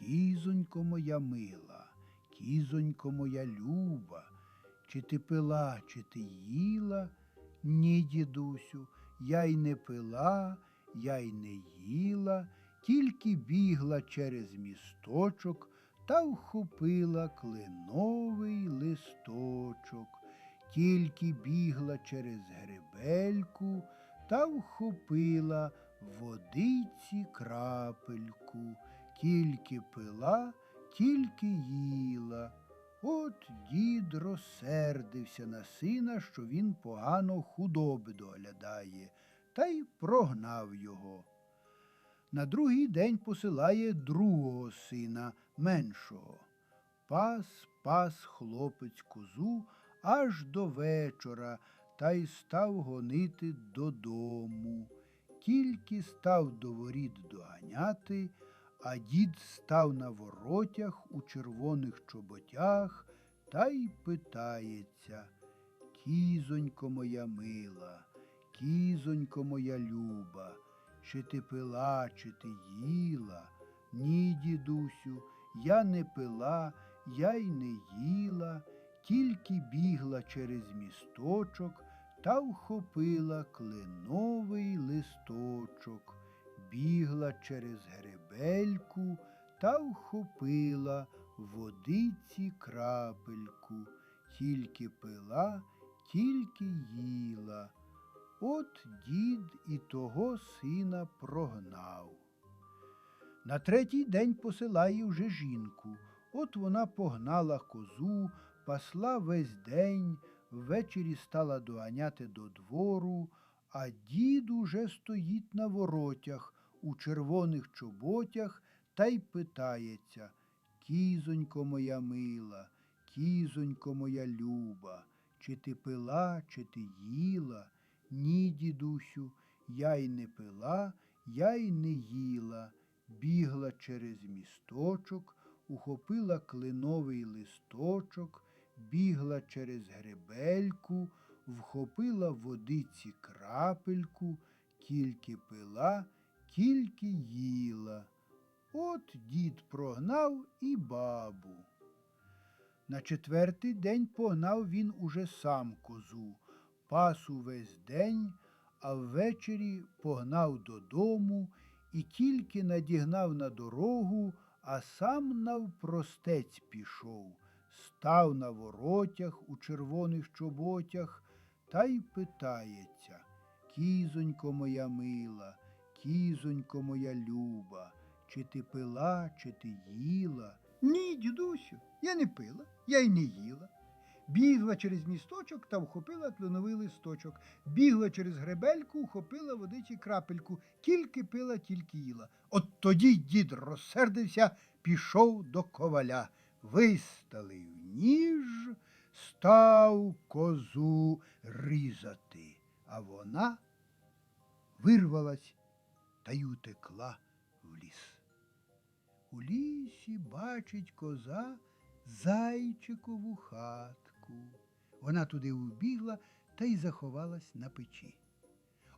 Кізонько моя мила, кізонько моя люба, чи ти пила, чи ти їла? Ні, дідусю, я й не пила, я й не їла, тільки бігла через місточок та вхопила кленовий листочок, тільки бігла через гребельку та вхопила водиці крапельку, тільки пила, тільки їла. От дід розсердився на сина, що він погано худоби доглядає, та й прогнав його. На другий день посилає другого сина, меншого. Пас пас хлопець козу аж до вечора та й став гонити додому. Тільки став до воріт доганяти, а дід став на воротях у червоних чоботях та й питається. Кізонько моя мила, кізонько моя люба, чи ти пила, чи ти їла? Ні, дідусю, я не пила, я й не їла, тільки бігла через місточок та вхопила кленовий листочок, бігла через гребельку та вхопила водиці крапельку, тільки пила, тільки їла. От дід і того сина прогнав. На третій день посилає вже жінку. От вона погнала козу, пасла весь день, ввечері стала доганяти до двору, а дід уже стоїть на воротях у червоних чоботях та й питається Кізонько моя мила, кізонько моя люба, чи ти пила, чи ти їла? Ні, дідусю, я й не пила, я й не їла. Бігла через місточок, ухопила кленовий листочок, бігла через гребельку, вхопила водиці крапельку, тільки пила, тільки їла. От дід прогнав і бабу. На четвертий день погнав він уже сам козу, пас увесь день, а ввечері погнав додому і тільки надігнав на дорогу, а сам навпростець пішов, став на воротях у червоних чоботях та й питається Кізонько моя мила, кізонько моя люба, чи ти пила, чи ти їла? Ні, дідусю, я не пила, я й не їла. Бігла через місточок та вхопила кленовий листочок, бігла через гребельку, вхопила водичі крапельку, тільки пила, тільки їла. От тоді дід розсердився, пішов до коваля, виставив ніж, став козу різати, а вона вирвалась та й утекла в ліс. У лісі бачить коза зайчикову хатку. Вона туди убігла та й заховалась на печі.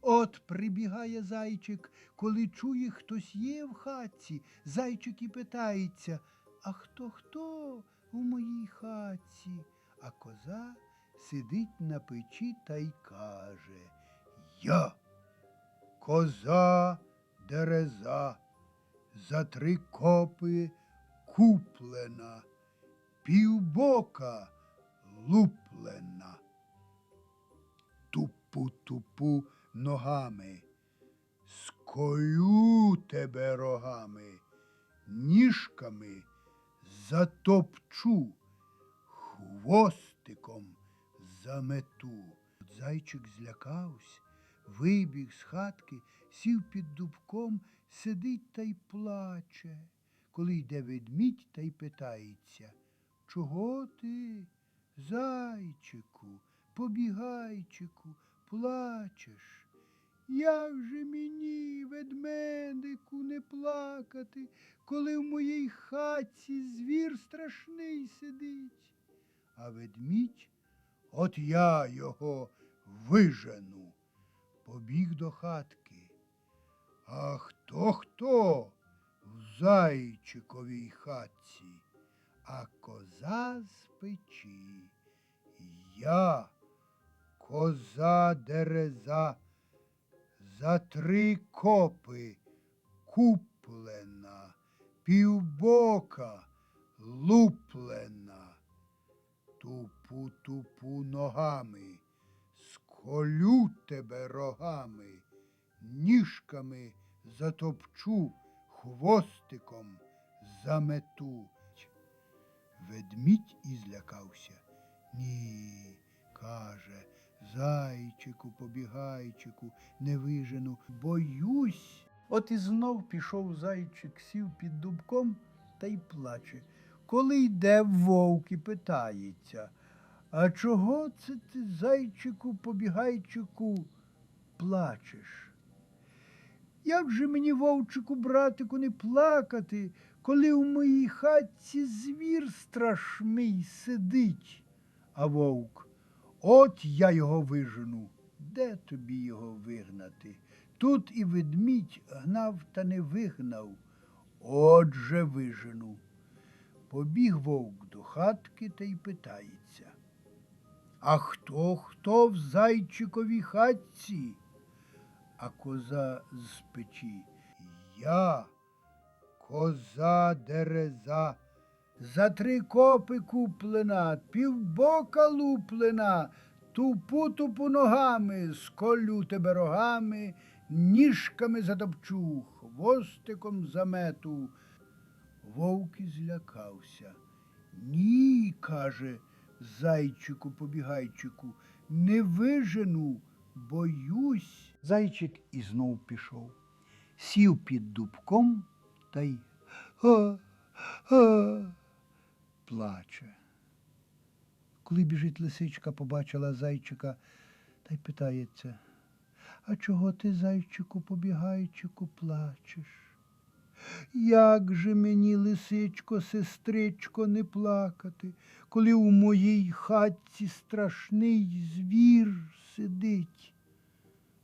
От прибігає зайчик, коли чує, хтось є в хатці, зайчик і питається, а хто хто у моїй хатці? А коза сидить на печі та й каже Я, коза дереза, за три копи куплена, півбока луплена. Тупу-тупу ногами, скою тебе рогами, ніжками затопчу, хвостиком замету. Зайчик злякався, вибіг з хатки, сів під дубком, сидить та й плаче. коли йде ведмідь та й питається, чого ти, зайчику, побігайчику, плачеш? Як же мені, ведмедику, не плакати, коли в моїй хатці звір страшний сидить? А ведмідь, от я його вижену, побіг до хатки. А хто хто в зайчиковій хатці, а коза з печі. Я, коза дереза, за три копи куплена, півбока луплена. Тупу тупу ногами, сколю тебе рогами, ніжками затопчу, хвостиком замету. Ведмідь і злякався. Ні, каже, зайчику, побігайчику, не вижену, боюсь. От і знов пішов зайчик, сів під дубком та й плаче. Коли йде вовк і питається, а чого це ти, зайчику, побігайчику, плачеш? Як же мені, вовчику, братику, не плакати, коли в моїй хатці звір страшний сидить? А вовк, от я його вижену. Де тобі його вигнати? Тут і ведмідь гнав та не вигнав. Отже вижену. Побіг вовк до хатки та й питається. А хто хто в зайчиковій хатці? А коза з печі. Я, коза дереза, за три копи куплена, півбока луплена, тупу тупу ногами, сколю тебе рогами, ніжками затопчу, хвостиком замету. Вовк злякався. Ні, каже зайчику побігайчику, не вижену, боюсь. Зайчик і знов пішов. Сів під дубком та й га, га, плаче. Коли біжить лисичка, побачила зайчика та й питається, а чого ти, зайчику, побігайчику, плачеш? Як же мені, лисичко, сестричко, не плакати, коли у моїй хатці страшний звір сидить?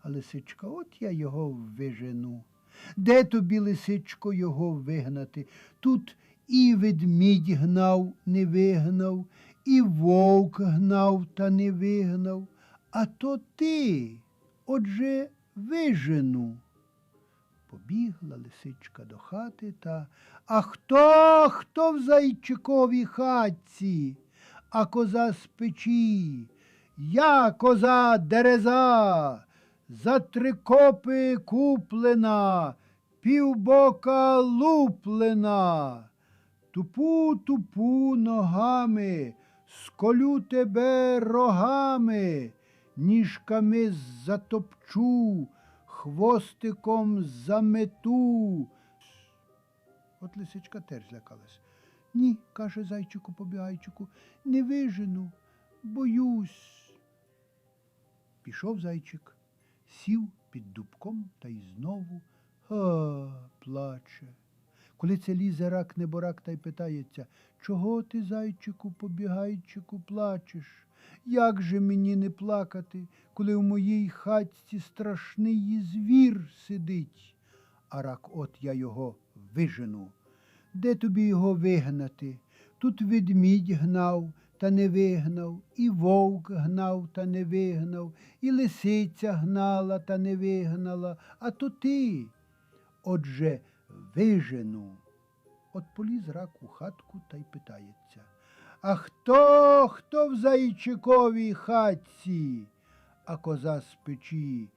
А лисичка, от я його вижену. Де тобі, лисичко, його вигнати? Тут і ведмідь гнав, не вигнав, і вовк гнав та не вигнав. А то ти, отже, вижену. Побігла лисичка до хати та А хто, хто в зайчиковій хатці, а коза з печі? Я коза дереза, за три копи куплена, півбока луплена. Тупу тупу ногами, сколю тебе рогами, ніжками затопчу, хвостиком замету. От лисичка теж злякалась. Ні, каже зайчику побігайчику, не вижену, боюсь. Пішов зайчик, сів під дубком та й знову га плаче. Коли це лізе рак неборак та й питається, чого ти, зайчику, побігайчику, плачеш? Як же мені не плакати, коли в моїй хатці страшний звір сидить? А рак, от я його вижену. Де тобі його вигнати? Тут ведмідь гнав та не вигнав, і вовк гнав та не вигнав, і лисиця гнала та не вигнала, а то ти. Отже, вижену. От поліз рак у хатку та й питається. А хто, хто в зайчиковій хатці? А коза з печі.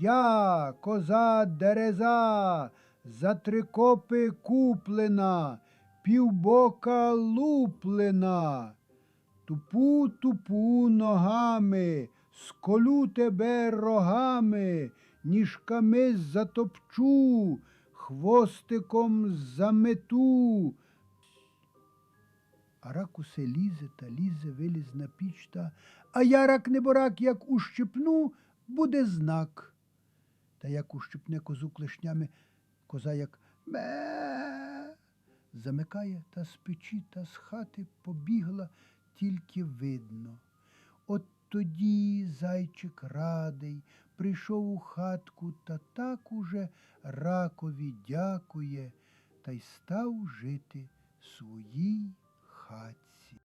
Я, коза дереза, за три копи куплена, півбока луплена. Тупу тупу ногами, сколю тебе рогами, ніжками затопчу, хвостиком замету. А рак усе лізе та лізе, виліз на піч та, а я рак неборак, як ущипну, буде знак. Та як ущипне козу клешнями, коза як ме. Замикає та з печі та з хати побігла, тільки видно. От тоді зайчик радий, прийшов у хатку та так уже ракові дякує, та й став жити своїй heart.